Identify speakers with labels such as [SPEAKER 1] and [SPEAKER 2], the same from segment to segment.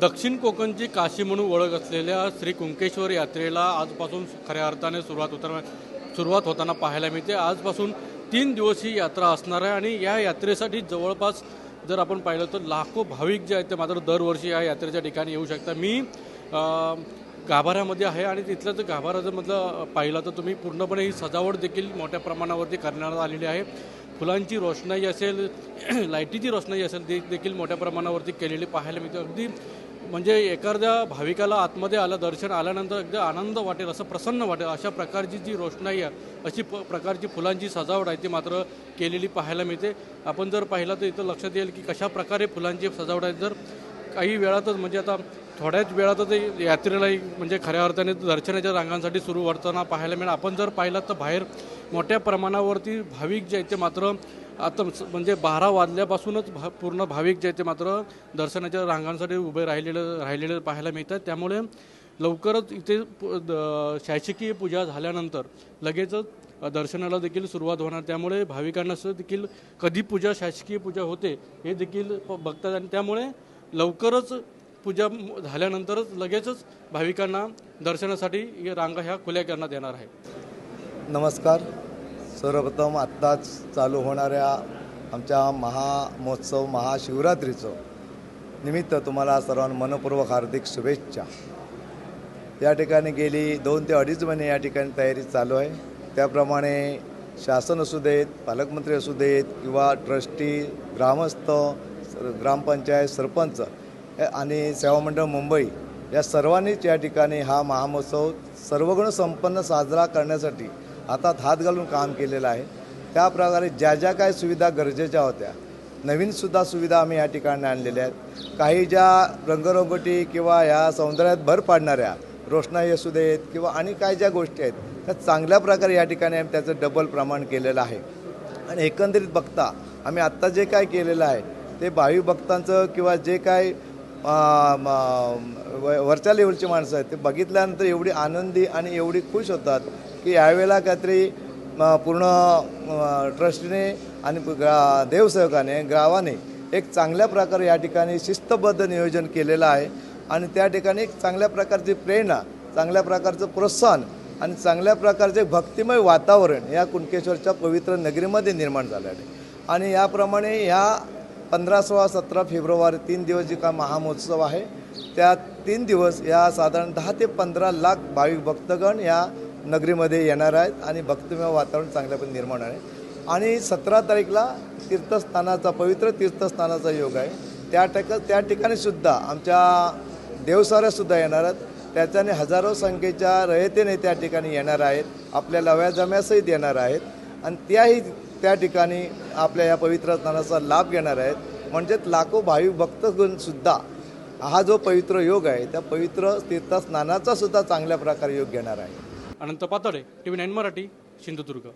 [SPEAKER 1] दक्षिण कोकणची काशी म्हणून ओळख असलेल्या श्री कुंकेश्वर यात्रेला आजपासून खऱ्या अर्थाने सुरुवात होताना सुरुवात होताना पाहायला मिळते. आजपासून तीन दिवस ही यात्रा असणार आहे आणि या यात्रेसाठी जवळपास जर आपण पाहिलं तर लाखो भाविक जे आहेत ते मात्र दरवर्षी या यात्रेच्या ठिकाणी येऊ शकता मी गाभाऱ्यामध्ये आहे आणि तिथलं जर गाभारा जर मधलं पाहिलं तर तुम्ही पूर्णपणे ही सजावट देखील मोठ्या प्रमाणावरती करण्यात आलेली आहे. फुलांची रोषणाई असेल लाईटीची रोषणाई असेल ती देखील मोठ्या प्रमाणावरती केलेली पाहायला मिळते. अगदी म्हणजे एखाद्या भाविकाला आतमध्ये आलं दर्शन आल्यानंतर एकदा आनंद वाटेल असं प्रसन्न वाटेल अशा प्रकारची जी रोषणाई आहे अशी प प्रकारची फुलांची सजावट आहे ती मात्र केलेली पाहायला मिळते. आपण जर पाहिलं तर इथं लक्षात येईल की कशा प्रकारे फुलांची सजावट आहे. जर काही वेळातच म्हणजे आता थोड्याच वेळातच यात्रेलाही म्हणजे खऱ्या अर्थाने दर्शनाच्या रांगांसाठी सुरू होताना पाहायला मिळेल. आपण जर पाहिलं तर बाहेर मोठ्या प्रमाणावरती भाविक जे आहेत ते मात्र आता म्हणजे बारा वाजल्यापासूनच भा पूर्ण भाविक जे आहेत ते मात्र दर्शनाच्या रांगांसाठी उभे राहिलेलं राहिलेले पाहायला मिळतात. त्यामुळे लवकरच इथे द- शासकीय पूजा झाल्यानंतर लगेचच दर्शनाला देखील सुरुवात होणार. त्यामुळे भाविकांना देखील कधी पूजा शासकीय पूजा होते हे देखील प- बघतात आणि त्यामुळे लवकरच पूजा झाल्यानंतरच लगेचच भाविकांना दर्शनासाठी या रांगा ह्या खुल्या करण्यात येणार आहे
[SPEAKER 2] नमस्कार. सर्वप्रथम आत्ताच चालू होणाऱ्या आमच्या महामहोत्सव महाशिवरात्रीचं निमित्त तुम्हाला सर्वांना मनपूर्वक हार्दिक शुभेच्छा. या ठिकाणी गेली दोन ते अडीच महिने या ठिकाणी तयारी चालू आहे. त्याप्रमाणे शासन असू देत पालकमंत्री असू देत किंवा ट्रस्टी ग्रामस्थ ग्रामपंचायत सरपंच आणि सेवामंडळ मुंबई या सर्वांनीच या ठिकाणी हा महामहोत्सव सर्वगुण संपन्न साजरा करण्यासाठी हातात हात घालून काम केलेलं आहे. त्याप्रकारे ज्या ज्या काही सुविधा गरजेच्या होत्या नवीनसुद्धा सुविधा आम्ही या ठिकाणी आणलेल्या आहेत. काही ज्या रंगरंगोटी किंवा ह्या सौंदर्यात भर पाडणाऱ्या रोषणाई असू देत किंवा आणि काय ज्या गोष्टी आहेत त्या चांगल्या प्रकारे या ठिकाणी आम्ही त्याचं डबल प्रमाण केलेलं आहे. आणि एकंदरीत बघता आम्ही आत्ता जे काय केलेलं आहे ते भावी भक्तांचं किंवा जे काय म- व- वरच्या लेवलची माणसं आहेत ते बघितल्यानंतर एवढी आनंदी आणि एवढी खुश होतात की यावेळेला काहीतरी पूर्ण ट्रस्टने ट्रस्टीने आणि ग्रा देवसेवकाने गावाने एक चांगल्या प्रकारे या ठिकाणी शिस्तबद्ध नियोजन केलेलं आहे. आणि त्या ठिकाणी एक चांगल्या प्रकारची प्रेरणा चांगल्या प्रकारचं प्रोत्साहन आणि चांगल्या प्रकारचे भक्तिमय वातावरण या कुणकेश्वरच्या पवित्र नगरीमध्ये निर्माण झालं आहे. आणि याप्रमाणे ह्या पंधरा सोळा सतरा फेब्रुवारी तीन दिवस जे का महामहोत्सव आहे त्या तीन दिवस या साधारण दहा ते पंधरा लाख भाविक भक्तगण या नगरीमध्ये येणार आहेत आणि भक्तिमय वातावरण चांगल्यापणे निर्माण आहे. आणि सतरा तारीखला तीर्थस्थानाचा पवित्र तीर्थस्थानाचा योग आहे. त्या टक त्या ठिकाणी सुद्धा आमच्या देवसाऱ्यासुद्धा येणार आहेत. त्याच्याने हजारो संख्येच्या रयतेने त्या ठिकाणी येणार आहेत. आपल्या लव्या जम्यासहित येणार आहेत. आणि त्याही त्या ठिकाणी आपल्या या पवित्र स्नानाचा लाभ घेणार आहेत. म्हणजेच लाखो भाविक भक्तगणसुद्धा हा जो पवित्र योग आहे त्या पवित्र तीर्थस्नानाचा सुद्धा चांगल्या प्रकारे योग घेणार आहे
[SPEAKER 1] Anant Patale T V nine Marathi Sindhudurg.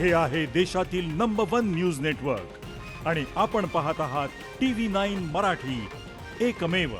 [SPEAKER 3] हे आहे देशातील नंबर वन न्यूज नेटवर्क आणि आपण पाहत आहात टी व्ही नाईन मराठी. एकमेव.